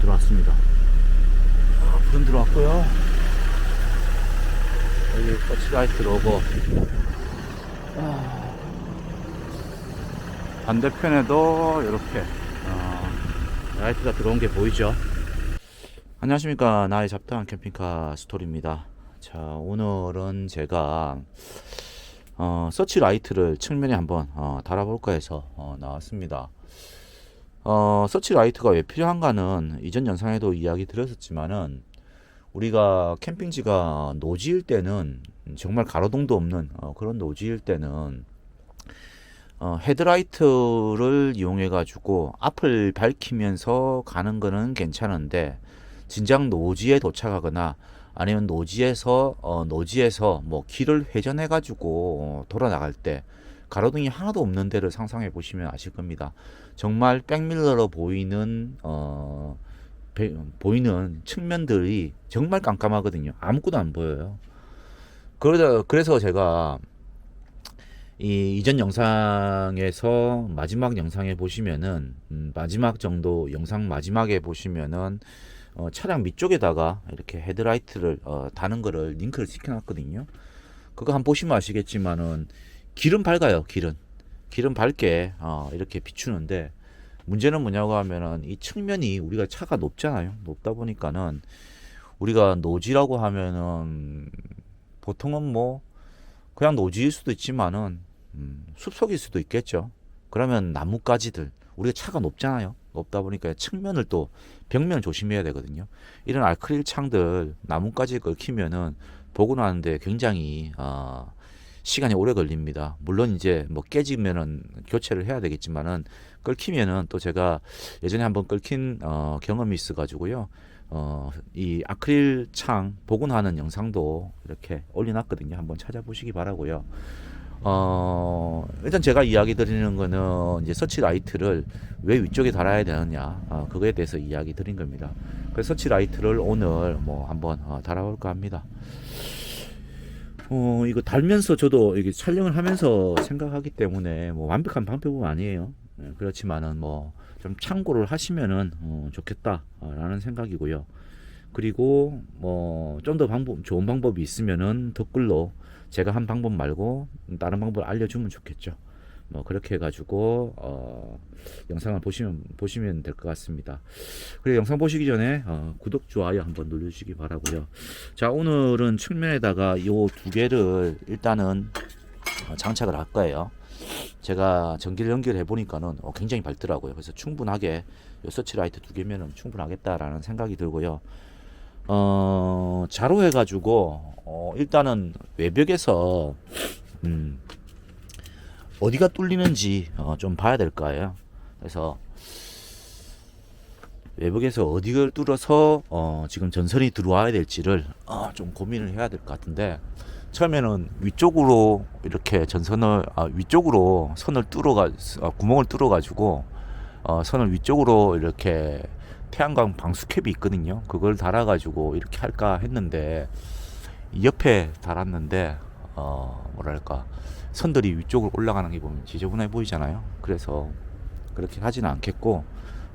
들어왔습니다. 아, 불은 들어왔고요. 여기 터치라이트로 오고 아, 반대편에도 이렇게 어, 라이트가 들어온 게 보이죠? 안녕하십니까 나의 잡다한 캠핑카 스토리입니다. 자 오늘은 제가 어, 서치 라이트를 측면에 한번 어, 달아볼까 해서 어, 나왔습니다. 어, 서치 라이트가 왜 필요한가는 이전 영상에도 이야기 드렸었지만은 우리가 캠핑지가 노지일 때는 정말 가로등도 없는 어, 그런 노지일 때는 어, 헤드라이트를 이용해 가지고 앞을 밝히면서 가는 거는 괜찮은데 진작 노지에 도착하거나 아니면 노지에서 어, 노지에서 뭐 길을 회전해 가지고 어, 돌아 나갈 때 가로등이 하나도 없는 데를 상상해 보시면 아실 겁니다. 정말 백밀러로 보이는 어 배- 보이는 측면들이 정말 깜깜하거든요. 아무것도 안 보여요. 그러다 그래서 제가 이 이전 영상에서 마지막 영상에 보시면은 음, 마지막 정도 영상 마지막에 보시면은 어, 차량 밑쪽에다가 이렇게 헤드라이트를 어, 다는 거를 링크를 시켜놨거든요. 그거 한번 보시면 아시겠지만은 길은 밝아요. 길은 길은 밝게 어, 이렇게 비추는데 문제는 뭐냐고 하면은 이 측면이 우리가 차가 높잖아요. 높다 보니까는 우리가 노지라고 하면은 보통은 뭐 그냥 노지일 수도 있지만은 음, 숲속일 수도 있겠죠. 그러면 나뭇가지들 우리가 차가 높잖아요. 높다 보니까 측면을 또 벽면 조심해야 되거든요. 이런 아크릴 창들 나뭇가지 긁히면은 보고 나는데 굉장히 어, 시간이 오래 걸립니다. 물론 이제 뭐 깨지면은 교체를 해야 되겠지만은 끓기면은 또 제가 예전에 한번 끓긴 어, 경험이 있어 가지고요. 어, 이 아크릴 창 복원하는 영상도 이렇게 올려놨거든요. 한번 찾아보시기 바라고요. 어, 일단 제가 이야기 드리는 거는 이제 서치 라이트를 왜 위쪽에 달아야 되느냐, 어, 그거에 대해서 이야기 드린 겁니다. 그래서 서치 라이트를 오늘 뭐 한번 어, 달아볼까 합니다. 어, 이거 달면서 저도 이게 촬영을 하면서 생각하기 때문에 뭐 완벽한 방법은 아니에요. 예, 그렇지만은 뭐 좀 참고를 하시면은 어, 좋겠다라는 생각이고요. 그리고 뭐 좀 더 방법 좋은 방법이 있으면은 댓글로 제가 한 방법 말고 다른 방법을 알려주면 좋겠죠. 뭐 그렇게 해가지고 어, 영상을 보시면 보시면 될 것 같습니다. 그리고 영상 보시기 전에 어, 구독 좋아요 한번 눌러주시기 바라고요. 자 오늘은 측면에다가 요두 개를 일단은 어, 장착을 할 거예요. 제가 전기를 연결해 보니까는 어, 굉장히 밝더라고요. 그래서 충분하게 요 서치라이트 두 개면은 충분하겠다라는 생각이 들고요. 어, 자로 해가지고 어, 일단은 외벽에서 음, 어디가 뚫리는지 어, 좀 봐야 될 거예요. 그래서 외벽에서 어디를 뚫어서 어, 지금 전선이 들어와야 될지를 어, 좀 고민을 해야 될 것 같은데 처음에는 위쪽으로 이렇게 전선을 아, 위쪽으로 선을 뚫어가 아, 구멍을 뚫어 가지고 어, 선을 위쪽으로 이렇게 태양광 방수캡이 있거든요. 그걸 달아 가지고 이렇게 할까 했는데 옆에 달았는데 어, 뭐랄까 선들이 위쪽으로 올라가는 게 보면 지저분해 보이잖아요. 그래서 그렇게 하지는 않겠고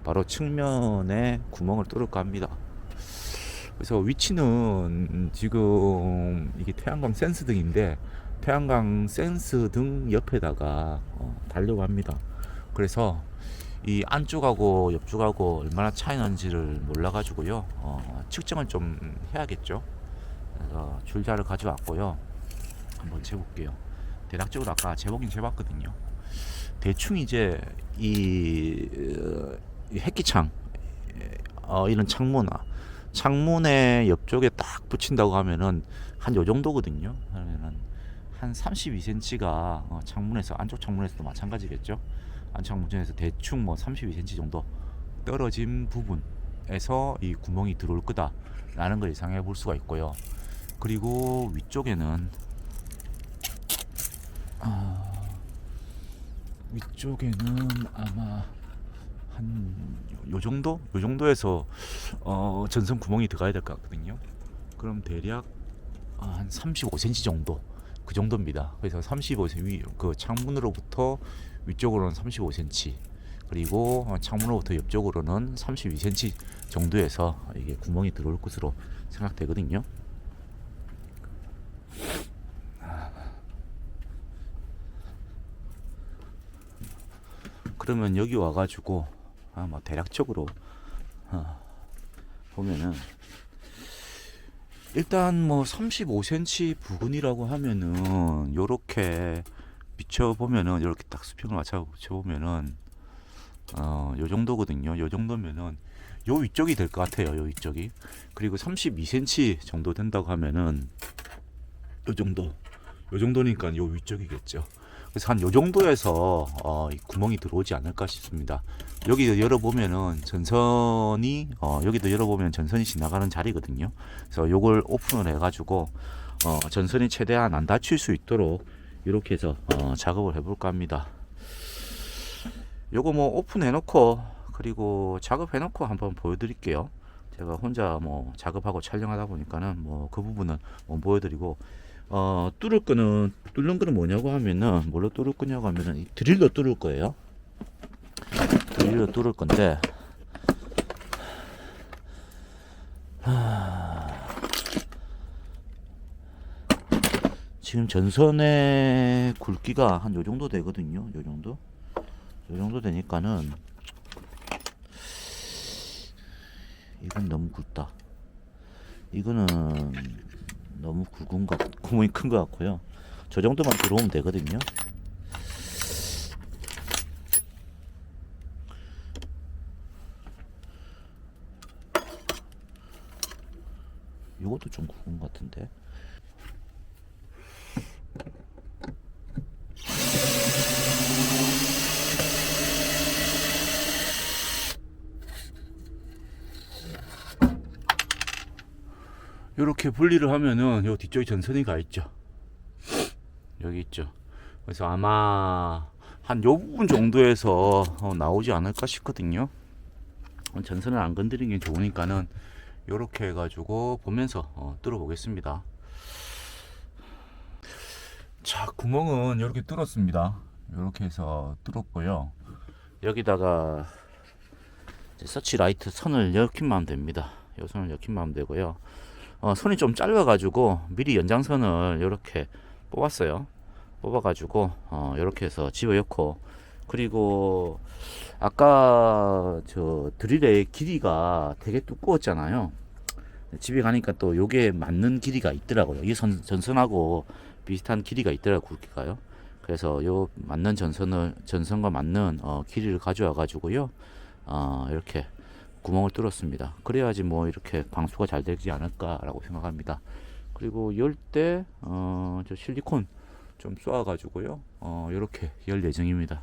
바로 측면에 구멍을 뚫을까 합니다. 그래서 위치는 지금 이게 태양광 센스 등인데 태양광 센스 등 옆에다가 어, 달려고 합니다. 그래서 이 안쪽하고 옆쪽하고 얼마나 차이 나는지를 몰라가지고요. 어, 측정을 좀 해야겠죠. 그래서 줄자를 가져왔고요. 한번 재볼게요. 대략적으로 아까 재보긴 재봤거든요. 대충 이제 이, 어, 이 햇기창 어, 이런 창문 창문의 옆쪽에 딱 붙인다고 하면은 한 요 정도거든요. 그러면은 한 32cm가 어, 창문에서 안쪽 창문에서도 마찬가지겠죠. 안창문전에서 대충 뭐 32cm 정도 떨어진 부분에서 이 구멍이 들어올 거다라는 걸 예상해 볼 수가 있고요. 그리고 위쪽에는 아, 위쪽에는 아마 한 요 정도? 요 정도에서 어, 전선 구멍이 들어가야 될 것 같거든요. 그럼 대략 아, 한 35cm 정도 그 정도입니다. 그래서 35cm 위, 그 창문으로부터 위쪽으로는 35cm 그리고 어, 창문으로부터 옆쪽으로는 32cm 정도에서 이게 구멍이 들어올 것으로 생각되거든요. 그러면 여기 와가지고 아, 뭐 대략적으로 어, 보면은 일단 뭐 35cm 부근이라고 하면은 요렇게 비춰 보면은 이렇게 딱 수평을 맞춰 보면은 어요 정도거든요. 요 정도면은 요 위쪽이 될 것 같아요. 요 위쪽이 그리고 32cm 정도 된다고 하면은 요 정도 요 정도니까 요 위쪽이겠죠. 그래서 한 요 정도에서 어, 이 구멍이 들어오지 않을까 싶습니다. 여기 열어보면은 전선이 어, 여기도 열어보면 전선이 지나가는 자리거든요. 그래서 요걸 오픈을 해가지고 어, 전선이 최대한 안 닫힐 수 있도록 이렇게 해서 어, 작업을 해볼까 합니다. 요거 뭐 오픈해놓고 그리고 작업해놓고 한번 보여드릴게요. 제가 혼자 뭐 작업하고 촬영하다 보니까는 뭐 그 부분은 못 보여드리고 어 뚫을 거는 뚫는 거는 뭐냐고 하면은 뭘로 뚫을 거냐고 하면은 이 드릴로 뚫을 거예요. 드릴로 뚫을 건데 하... 지금 전선의 굵기가 한 요 정도 되거든요. 요 정도. 요 정도 되니까는 이건 너무 굵다. 이거는 너무 굵은 것, 구멍이 큰 것 같고요. 저 정도만 들어오면 되거든요. 이것도 좀 굵은 것 같은데. 이렇게 분리를 하면은 요 뒤쪽에 전선이 가 있죠. 여기 있죠. 그래서 아마 한 요 부분 정도에서 어, 나오지 않을까 싶거든요. 어, 전선을 안 건드리는 게 좋으니까는 요렇게 해가지고 보면서 어, 뚫어 보겠습니다. 자 구멍은 이렇게 뚫었습니다. 이렇게 해서 뚫었고요. 여기다가 이제 서치 라이트 선을 하면 됩니다. 요 선을 하면 되고요. 어, 손이 좀 짧아가지고 미리 연장선을 이렇게 뽑았어요. 뽑아가지고 어, 이렇게 해서 집어넣고 그리고 아까 저 드릴의 길이가 되게 두꺼웠잖아요. 집에 가니까 또 요게 맞는 길이가 있더라고요. 이 선, 전선하고 비슷한 길이가 있더라고요. 굵기가요. 그래서 요 맞는 전선을 전선과 맞는 어, 길이를 가져와 가지고요. 어, 이렇게 구멍을 뚫었습니다. 그래야지 뭐 이렇게 방수가 잘 되지 않을까라고 생각합니다. 그리고 열때 어, 저 실리콘 좀 쏘아가지고요. 어, 이렇게 열 예정입니다.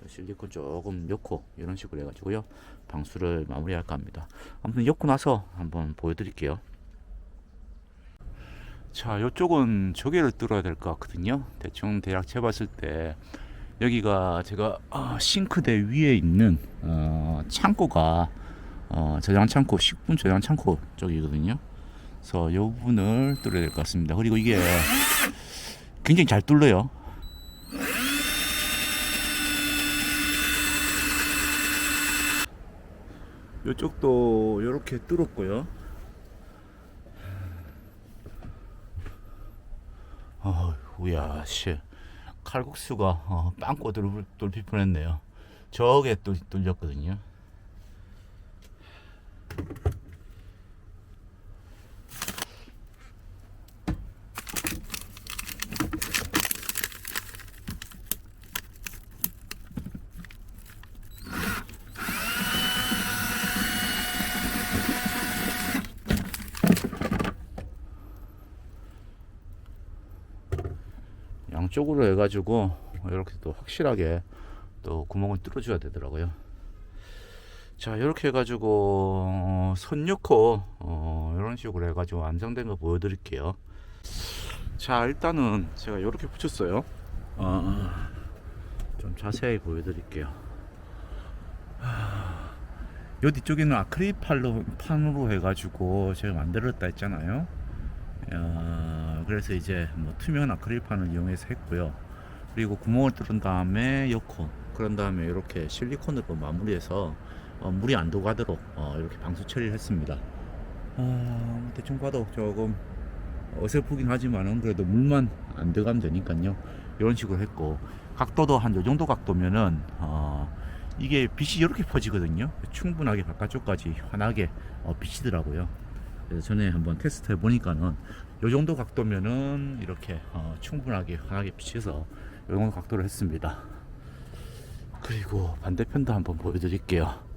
그 실리콘 조금 넣고 이런 식으로 해가지고요. 방수를 마무리할까 합니다. 아무튼 엮고 나서 한번 보여드릴게요. 자, 이쪽은 조개를 뚫어야 될 것 같거든요. 대충 대략 재봤을 때 여기가 제가 어, 싱크대 위에 있는 어, 창고가 어, 저장 창고, 식품 저장 창고 쪽이거든요. 그래서 이 부분을 뚫어야 될 것 같습니다. 그리고 이게 굉장히 잘 뚫려요. 이쪽도 이렇게 뚫었고요. 어우야, 씨. 칼국수가 어, 빵꾸 뚫- 뚫릴 뻔했네요. 저게 뚫, 뚫렸거든요. 양쪽으로 해가지고 이렇게 또 확실하게 또 구멍을 뚫어줘야 되더라고요. 자 이렇게 해가지고 어, 선 넣고 어, 이런 식으로 해가지고 완성된 거 보여드릴게요. 자 일단은 제가 이렇게 붙였어요. 어, 좀 자세히 보여드릴게요. 하, 요 뒤쪽에는 아크릴 판로, 판으로 해가지고 제가 만들었다 했잖아요. 어, 그래서 이제 뭐 투명 아크릴판을 이용해서 했고요. 그리고 구멍을 뚫은 다음에 여코 그런 다음에 이렇게 실리콘으로 마무리해서 어, 물이 안 들어가도록 어, 이렇게 방수 처리를 했습니다. 아, 대충 봐도 조금 어설프긴 하지만은 그래도 물만 안 들어가면 되니까요. 이런 식으로 했고 각도도 한 요 정도 각도면은 어, 이게 빛이 이렇게 퍼지거든요. 충분하게 바깥쪽까지 환하게 어, 비치더라고요. 그래서 전에 한번 테스트 해보니까는 요 정도 각도면은 이렇게 어, 충분하게 환하게 비쳐서 요 정도 각도로 했습니다. 그리고 반대편도 한번 보여드릴게요.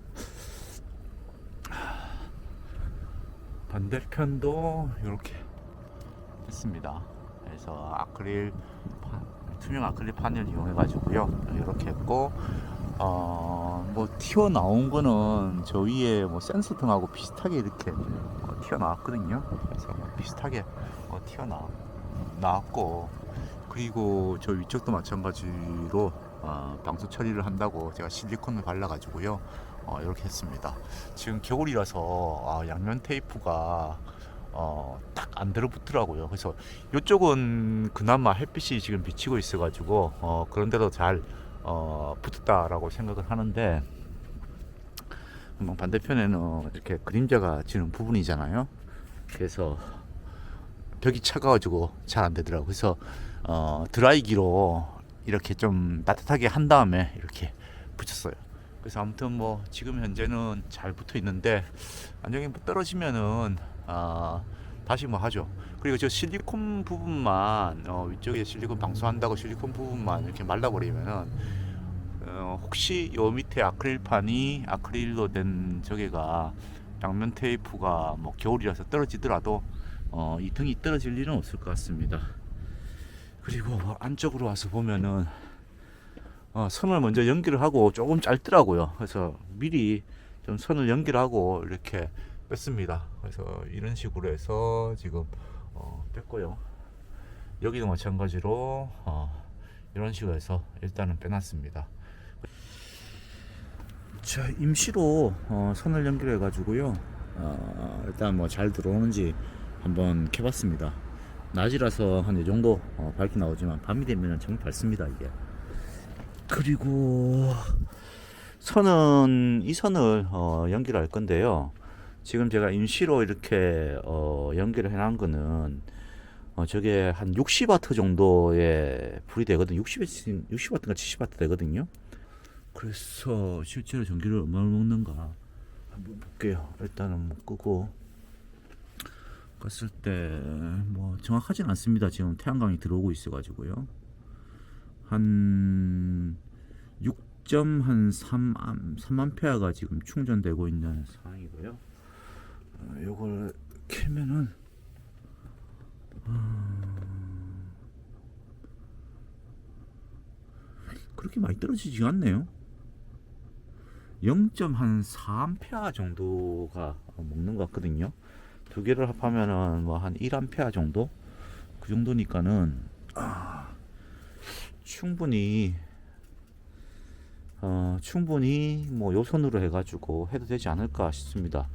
반대편도 이렇게 했습니다. 그래서 아크릴 파- 투명 아크릴 판을 이용해 가지고요 이렇게 했고 어뭐 튀어 나온 거는 저 위에 뭐 센서 등하고 비슷하게 이렇게 어, 튀어 나왔거든요. 그래서 뭐 비슷하게 어, 튀어 나 나왔고 그리고 저 위쪽도 마찬가지로 어, 방수 처리를 한다고 제가 실리콘을 발라 가지고요 어, 이렇게 했습니다. 지금 겨울이라서 아, 양면 테이프가 어, 딱 안 들어붙더라고요. 그래서 이쪽은 그나마 햇빛이 지금 비치고 있어가지고 어, 그런데도 잘 어, 붙었다라고 생각을 하는데 뭐 반대편에는 이렇게 그림자가 지는 부분이잖아요. 그래서 벽이 차가워지고 잘 안 되더라고요. 그래서 어, 드라이기로 이렇게 좀 따뜻하게 한 다음에 이렇게 붙였어요. 그래서 아무튼 뭐 지금 현재는 잘 붙어 있는데 나중에 뭐 떨어지면은 아 다시 뭐 하죠. 그리고 저 실리콘 부분만 어, 위쪽에 실리콘 방수한다고 실리콘 부분만 이렇게 말라버리면은 어, 혹시 요 밑에 아크릴판이 아크릴로 된 저게가 양면 테이프가 뭐 겨울이라서 떨어지더라도 어, 이 등이 떨어질 일은 없을 것 같습니다. 그리고 안쪽으로 와서 보면은 어, 선을 먼저 연기를 하고 조금 짧더라고요. 그래서 미리 좀 선을 연기하고 이렇게 뺐습니다. 그래서 이런 식으로 해서 지금 어, 뺐고요. 여기도 마찬가지로 어, 이런 식으로 해서 일단은 빼놨습니다. 자 임시로 어, 선을 연결해 가지고요. 어, 일단 뭐 잘 들어오는지 한번 캐봤습니다. 낮이라서 한 이 정도 어, 밝게 나오지만 밤이 되면 정말 밝습니다 이게. 그리고 선은 이 선을 어, 연결할 건데요. 지금 제가 임시로 이렇게 어, 연결을 해놓은 거는 어, 저게 한 60와트 정도의 불이 되거든. 60, 60와트인가 70와트 되거든요. 그래서 실제로 전기를 얼마나 먹는가 한번 볼게요. 일단은 뭐 끄고 껐을 때 뭐 정확하진 않습니다. 지금 태양광이 들어오고 있어가지고요. 한 6.3 3암페어가 지금 충전되고 있는 상황이고요. 어, 요걸 켜면은 어, 그렇게 많이 떨어지지 않네요. 0.4암페어 정도가 먹는 것 같거든요. 두 개를 합하면은 뭐 한 1암페어 정도 그 정도니까는 아, 충분히 어, 충분히 뭐 요선으로 해가지고 해도 되지 않을까 싶습니다.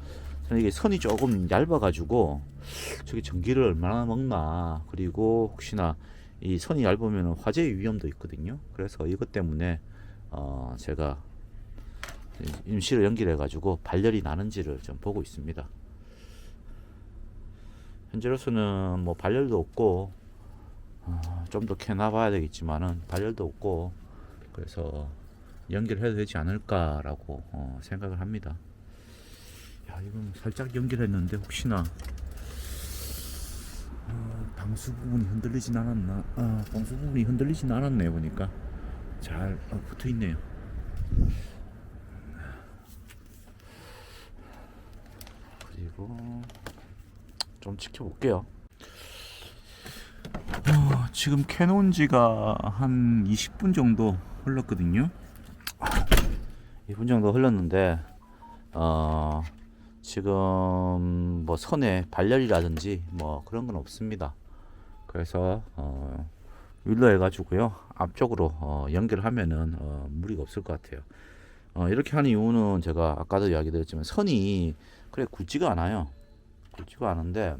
이게 선이 조금 얇아가지고 저기 전기를 얼마나 먹나 그리고 혹시나 이 선이 얇으면 화재 위험도 있거든요. 그래서 이것 때문에 어, 제가 임시로 연결해가지고 발열이 나는지를 좀 보고 있습니다. 현재로서는 뭐 발열도 없고 어, 좀더 캐나 봐야 되겠지만은 발열도 없고 그래서 연결해도 되지 않을까라고 어, 생각을 합니다. 야 이건 살짝 연결했는데 혹시나 어, 방수 부분이 흔들리진 않았나? 아, 방수 부분이 흔들리진 않았네 보니까 잘 어, 붙어 있네요. 그리고 좀 지켜볼게요. 어, 지금 캐논 지가 한 20분 정도 흘렀거든요. 2분 정도 흘렀는데 어, 지금 뭐 선에 발열이라든지 뭐 그런 건 없습니다. 그래서 어, 윌러 해가지고요 앞쪽으로 어, 연결하면은 어, 무리가 없을 것 같아요. 어, 이렇게 하는 이유는 제가 아까도 이야기 드렸지만 선이 그래 굵지가 않아요. 굵지가 않은데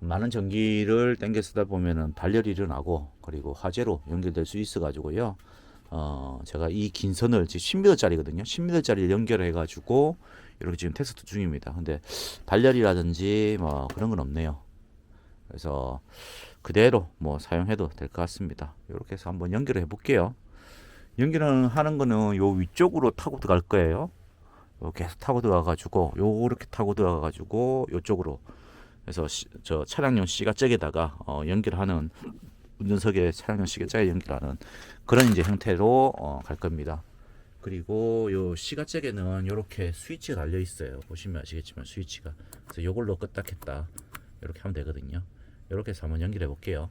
많은 전기를 땡겨 쓰다 보면은 발열이 일어나고 그리고 화재로 연결될 수 있어 가지고요. 어, 제가 이 긴 선을 지금 10m짜리거든요. 10m짜리를 연결해 가지고 이렇게 지금 테스트 중입니다. 근데 발열이라든지 뭐 그런 건 없네요. 그래서 그대로 뭐 사용해도 될 것 같습니다. 이렇게 해서 한번 연결해 볼게요. 연결을 하는 거는 요 위쪽으로 타고 들어갈 거예요. 요 계속 타고 들어가 가지고 요렇게 타고 들어가 가지고 요쪽으로 그래서 시, 저 차량용 시가잭에다가 어, 연결하는 운전석에 차량용 시가잭에 연결하는 그런 이제 형태로 어, 갈 겁니다. 그리고 요 시가잭에는 이렇게 스위치가 달려 있어요. 보시면 아시겠지만 스위치가 그래서 요걸로 껐다 켰다 이렇게 하면 되거든요. 이렇게 해서 한번 연결해 볼게요.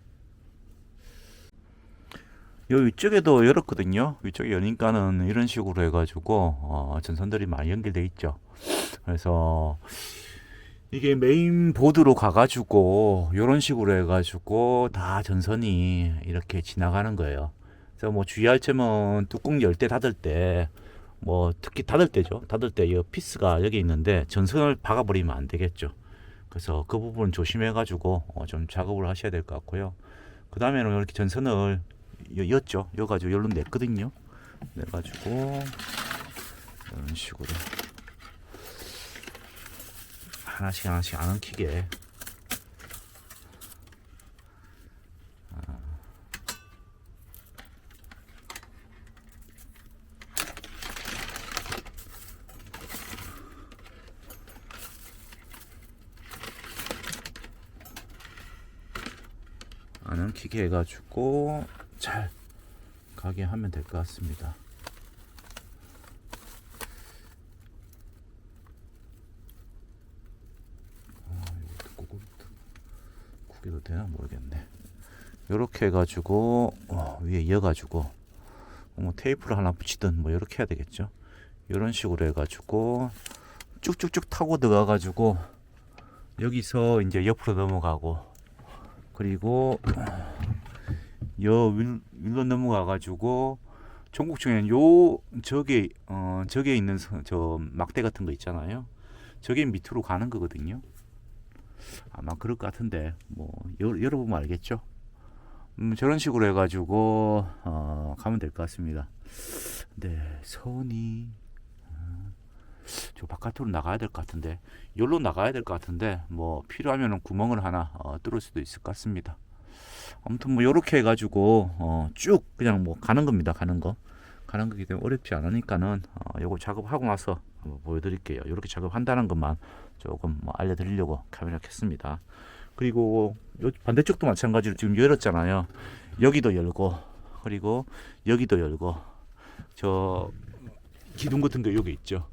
요 위쪽에도 열었거든요. 위쪽에 여니까는 이런 식으로 해가지고 어, 전선들이 많이 연결돼 있죠. 그래서 이게 메인 보드로 가가지고 이런 식으로 해가지고 다 전선이 이렇게 지나가는 거예요. 그래서 뭐 주의할 점은 뚜껑 열 때 닫을 때 뭐 특히 닫을 때죠. 닫을 때 이 피스가 여기 있는데 전선을 박아버리면 안 되겠죠. 그래서 그 부분 조심해가지고 어, 좀 작업을 하셔야 될 것 같고요. 그 다음에는 이렇게 전선을 여- 였죠. 여가지고 열로 냈거든요. 내가지고 이런 식으로 하나씩 하나씩 안 엉키게 안 엉키게 해가지고 잘 가게 하면 될 것 같습니다. 아, 이것도 구겨도 구겨도 되나 모르겠네. 이렇게 해가지고 어, 위에 이어가지고 뭐 테이프를 하나 붙이든 뭐 이렇게 해야 되겠죠. 이런 식으로 해가지고 쭉쭉쭉 타고 들어가가지고 여기서 이제 옆으로 넘어가고 그리고 여 윌, 윌로 넘어가 가지고 전국 중에는 요 저게 어 저게 있는 서- 저 막대 같은 거 있잖아요. 저게 밑으로 가는 거거든요. 아마 그럴 것 같은데 뭐 여, 열어보면 알겠죠. 음, 저런 식으로 해가지고 어, 가면 될 것 같습니다. 네, 선이 어, 저 바깥으로 나가야 될 것 같은데 열로 나가야 될 것 같은데 뭐 필요하면은 구멍을 하나 어, 뚫을 수도 있을 것 같습니다. 아무튼 뭐 요렇게 해가지고 어, 쭉 그냥 뭐 가는 겁니다. 가는 거 가는 거기 때문에 어렵지 않으니까는 어, 요거 작업하고 나서 한번 보여드릴게요. 요렇게 작업한다는 것만 조금 뭐 알려드리려고 카메라 켰습니다. 그리고 요 반대쪽도 마찬가지로 지금 열었잖아요. 여기도 열고 그리고 여기도 열고 저 기둥 같은 거 여기 있죠.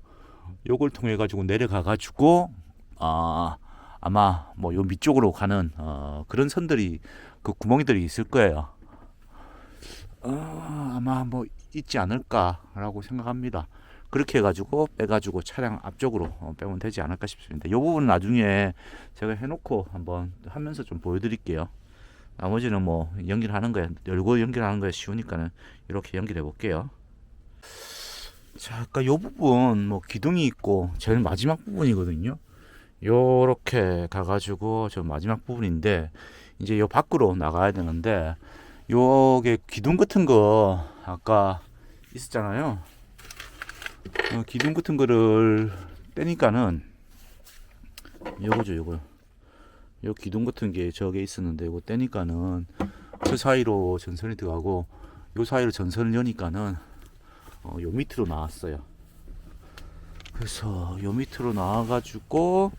요걸 통해 가지고 내려가 가지고 아 아마 뭐 요 밑쪽으로 가는 어, 그런 선들이 그 구멍이들이 있을 거예요. 어, 아마 뭐 있지 않을까라고 생각합니다. 그렇게 해가지고 빼가지고 차량 앞쪽으로 어, 빼면 되지 않을까 싶습니다. 이 부분은 나중에 제가 해놓고 한번 하면서 좀 보여드릴게요. 나머지는 뭐 연결하는 거에 열고 연결하는 거에 쉬우니까는 이렇게 연결해 볼게요. 자, 아까 요 부분 뭐 기둥이 있고 제일 마지막 부분이거든요. 요렇게 가가지고 저 마지막 부분인데 이제 요 밖으로 나가야 되는데 요게 기둥 같은 거 아까 있었잖아요. 어, 기둥 같은 거를 떼니까는 요거죠 요거 요 기둥 같은 게 저게 있었는데 이거 떼니까는 그 사이로 전선이 들어가고 요 사이로 전선을 여니까는 어, 요 밑으로 나왔어요. 그래서 요 밑으로 나와가지고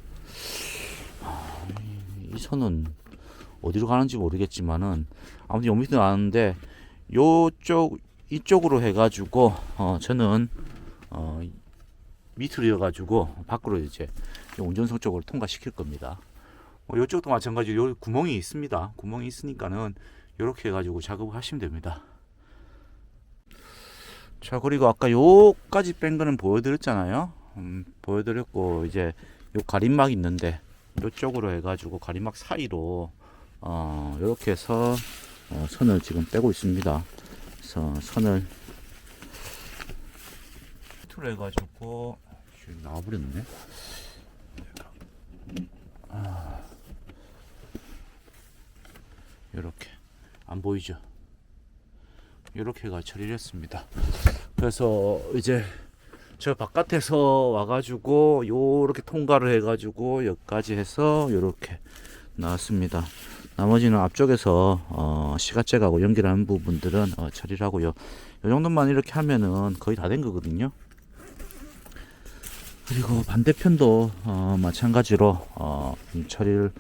아, 이- 이 선은 어디로 가는지 모르겠지만은 아무튼 요 밑으로 나왔는데 요쪽 이쪽으로 해가지고 어, 저는 어, 밑으로 이어가지고 밖으로 이제 요 운전석 쪽으로 통과시킬 겁니다. 뭐 이쪽도 마찬가지로 요 구멍이 있습니다. 구멍이 있으니까는 이렇게 해가지고 작업을 하시면 됩니다. 자 그리고 아까 요까지 뺀 거는 보여드렸잖아요. 음, 보여드렸고 이제 요 가림막 있는데 요쪽으로 해가지고 가림막 사이로 어, 이렇게 해서 어, 선을 지금 빼고 있습니다. 그래서 선을 해 가지고 지금 나와버렸네. 아, 이렇게 안 보이죠? 이렇게가 처리를 했습니다. 그래서 이제 저 바깥에서 와가지고 요렇게 통과를 해가지고 여기까지 해서 요렇게 나왔습니다. 나머지는 앞쪽에서 어, 시가잭하고 연결하는 부분들은 어, 처리를 하고요. 이 정도만 이렇게 하면은 거의 다 된 거거든요. 그리고 반대편도 어, 마찬가지로 어, 좀 처리를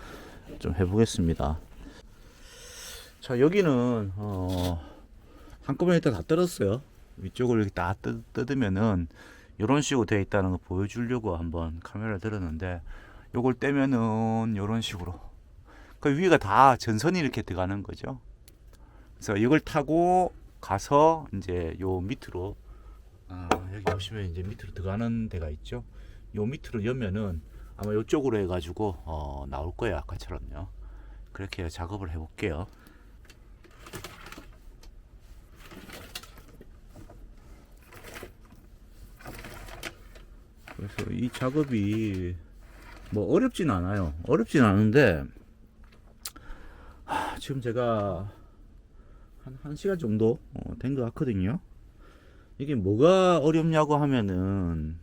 좀 해보겠습니다. 자 여기는 어, 한꺼번에 다 뜯었어요. 위쪽을 이렇게 다 뜯, 뜯으면은 이런 식으로 되어 있다는 거 보여주려고 한번 카메라를 들었는데 요걸 떼면은 이런 식으로 그 위가 다 전선이 이렇게 들어가는 거죠. 그래서 이걸 타고 가서 이제 요 밑으로 아, 여기 보시면 이제 밑으로 들어가는 데가 있죠. 요 밑으로 열면은 아마 요쪽으로 해가지고 어, 나올 거예요 아까처럼요. 그렇게 작업을 해볼게요. 그래서 이 작업이 뭐 어렵진 않아요. 어렵진 않은데 하, 지금 제가 한, 한 시간 정도 어, 된것 같거든요. 이게 뭐가 어렵냐고 하면은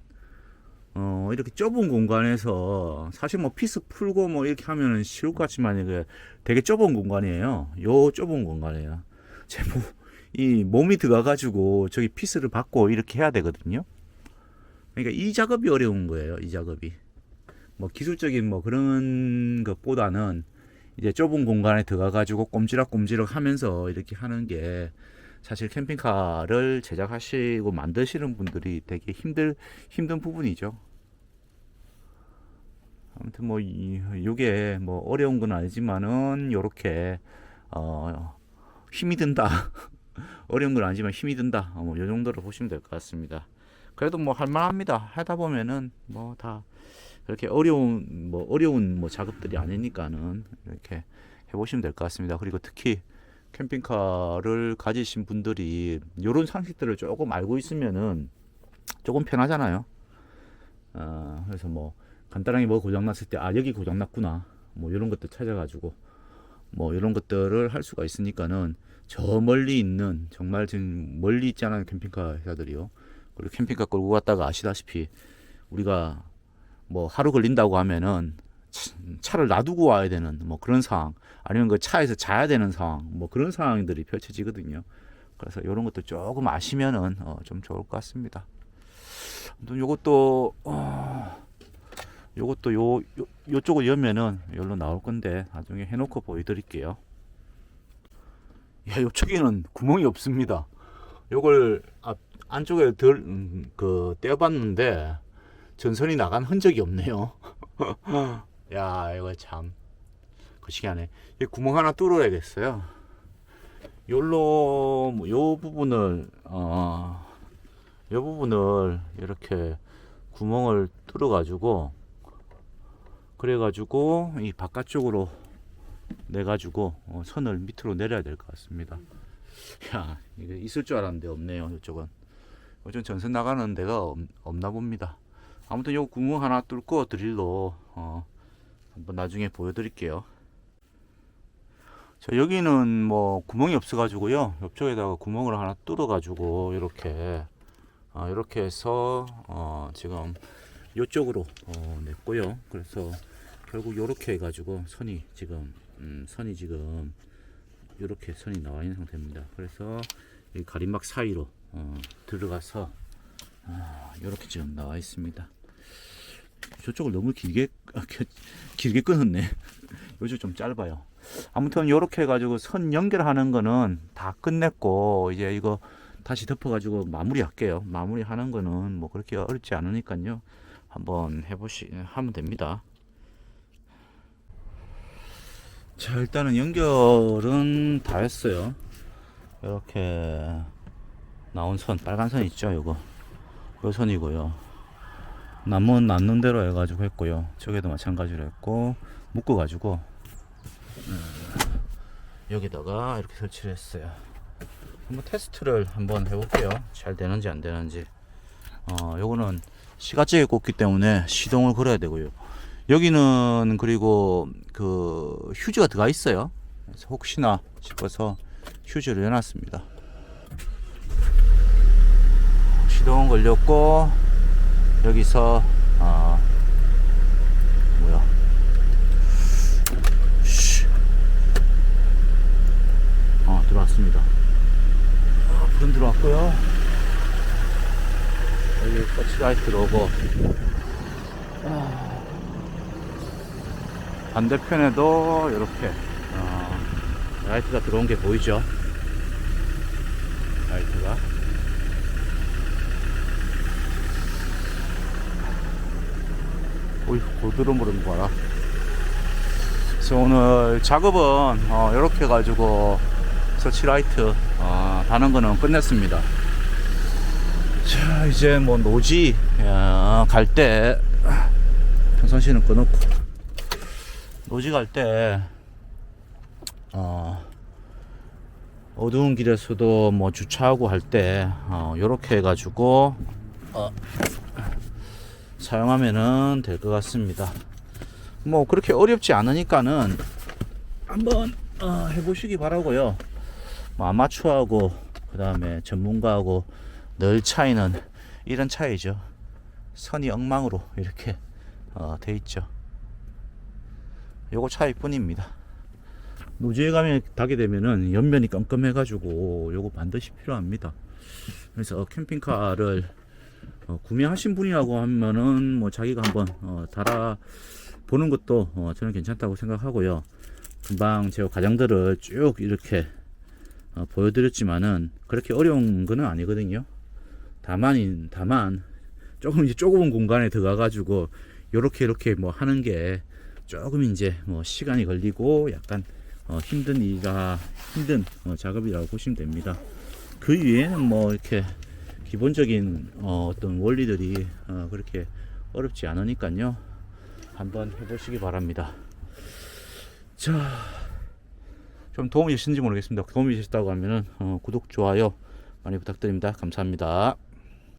어, 이렇게 좁은 공간에서 사실 뭐 피스 풀고 뭐 이렇게 하면은 쉬울 것 같지만 이게 되게 좁은 공간이에요. 요 좁은 공간이에요. 제 뭐, 이 몸이 들어가가지고 저기 피스를 받고 이렇게 해야 되거든요. 그러니까 이 작업이 어려운 거예요. 이 작업이. 뭐 기술적인 뭐 그런 것보다는 이제 좁은 공간에 들어가가지고 꼼지락꼼지락 하면서 이렇게 하는 게 사실 캠핑카를 제작하시고 만드시는 분들이 되게 힘들 힘든 부분이죠. 아무튼 뭐 이, 요게 뭐 어려운 건 아니지만은 요렇게 어 힘이 든다. 어려운 건 아니지만 힘이 든다. 어, 뭐요 정도로 보시면 될 것 같습니다. 그래도 뭐 할만합니다. 하다 보면은 뭐 다 그렇게 어려운 뭐 어려운 뭐 작업들이 아니니까는 이렇게 해보시면 될 것 같습니다. 그리고 특히 캠핑카를 가지신 분들이 이런 상식들을 조금 알고 있으면은 조금 편하잖아요. 어, 그래서 뭐 간단하게 뭐 고장 났을 때 아 여기 고장 났구나 뭐 이런 것들 찾아가지고 뭐 이런 것들을 할 수가 있으니까는 저 멀리 있는 정말 지금 멀리 있잖아요 캠핑카 회사들이요. 그리고 캠핑카 끌고 갔다가 아시다시피 우리가 뭐 하루 걸린다고 하면은 차- 차를 놔두고 와야 되는 뭐 그런 상황 아니면 그 차에서 자야 되는 상황 뭐 그런 상황들이 펼쳐지거든요. 그래서 이런 것도 조금 아시면은 어, 좀 좋을 것 같습니다. 아무튼 요것도 어, 요것도 요, 요 요쪽을 열면은 여기로 나올 건데 나중에 해놓고 보여드릴게요. 야, 요쪽에는 구멍이 없습니다. 요걸 앞 안쪽에 덜, 음, 그, 떼어봤는데, 전선이 나간 흔적이 없네요. 야, 이거 참, 거시기하네. 이 구멍 하나 뚫어야겠어요. 요로, 뭐요 부분을, 어, 요 부분을 이렇게 구멍을 뚫어 가지고, 그래 가지고, 이 바깥쪽으로 내 가지고, 어, 선을 밑으로 내려야 될 것 같습니다. 야, 이게 있을 줄 알았는데 없네요. 이쪽은. 요즘 전선 나가는 데가 없, 없나 봅니다. 아무튼 요 구멍 하나 뚫고 드릴로 어, 한번 나중에 보여드릴게요. 자, 여기는 뭐 구멍이 없어가지고요. 옆쪽에다가 구멍을 하나 뚫어가지고 이렇게 어, 이렇게 해서 어, 지금 이쪽으로 어, 냈고요. 그래서 결국 이렇게 해가지고 선이 지금 음, 선이 지금 이렇게 선이 나와 있는 상태입니다. 그래서 이 가림막 사이로 어, 들어가서 이렇게 지금 나와 있습니다. 저쪽을 너무 길게 아, 겨- 길게 끊었네. 요즘 좀 짧아요. 아무튼 이렇게 해가지고 선 연결하는 거는 다 끝냈고 이제 이거 다시 덮어가지고 마무리할게요. 마무리하는 거는 뭐 그렇게 어렵지 않으니까요. 한번 해보시 하면 됩니다. 자 일단은 연결은 다 했어요. 이렇게 나온 선 빨간 선 있죠 요거 요 선이고요 남은 남는 대로 해가지고 했고요. 저기도 마찬가지로 했고 묶어 가지고. 여기다가 이렇게 설치를 했어요. 한번 테스트를 한번 해볼게요. 잘 되는지 안 되는지. 어 요거는 시가잭에 꽂기 때문에 시동을 걸어야 되고요. 여기는 그리고 그 휴지가 들어가 있어요. 그래서 혹시나 싶어서 휴지를 해놨습니다. 시동은 걸렸고 여기서 아 뭐야. 쉬. 어 들어왔습니다. 아, 불은 들어왔고요. 여기 터치라이트 로고. 아. 반대편에도 이렇게 어, 라이트가 들어온 게 보이죠 라이트가 고드름 거 봐라. 그래서 오늘 작업은 어, 이렇게 해가지고 서치라이트 어, 다는 거는 끝냈습니다. 자 이제 뭐 노지 어, 갈때 평상시는 꺼놓고. 노지 갈때 어, 어두운 길에서도 뭐 주차하고 할때 어, 요렇게 해가지고 어, 사용하면은 될것 같습니다. 뭐 그렇게 어렵지 않으니까는 한번 어, 해보시기 바라고요. 뭐 아마추어하고 그 다음에 전문가하고 늘 차이는 이런 차이죠. 선이 엉망으로 이렇게 어, 돼 있죠. 요거 차이뿐입니다. 노지에 가면 가게 되면은 옆면이 깜깜해 가지고 요거 반드시 필요합니다. 그래서 캠핑카를 어, 구매하신 분이라고 하면은 뭐 자기가 한번 어, 달아 보는 것도 어, 저는 괜찮다고 생각하고요. 금방 제가 과정들을 쭉 이렇게 어, 보여드렸지만은 그렇게 어려운 거는 아니거든요. 다만 다만 조금 이제 좁은 공간에 들어가 가지고 요렇게 이렇게 뭐 하는 게 조금 이제 뭐 시간이 걸리고 약간 어, 힘든 일이라 힘든 어, 작업이라고 보시면 됩니다. 그 이외에는 뭐 이렇게 기본적인 어, 어떤 원리들이 어, 그렇게 어렵지 않으니까요. 한번 해보시기 바랍니다. 자, 좀 도움이 되셨는지 모르겠습니다. 도움이 되셨다고 하면은 어, 구독, 좋아요 많이 부탁드립니다. 감사합니다.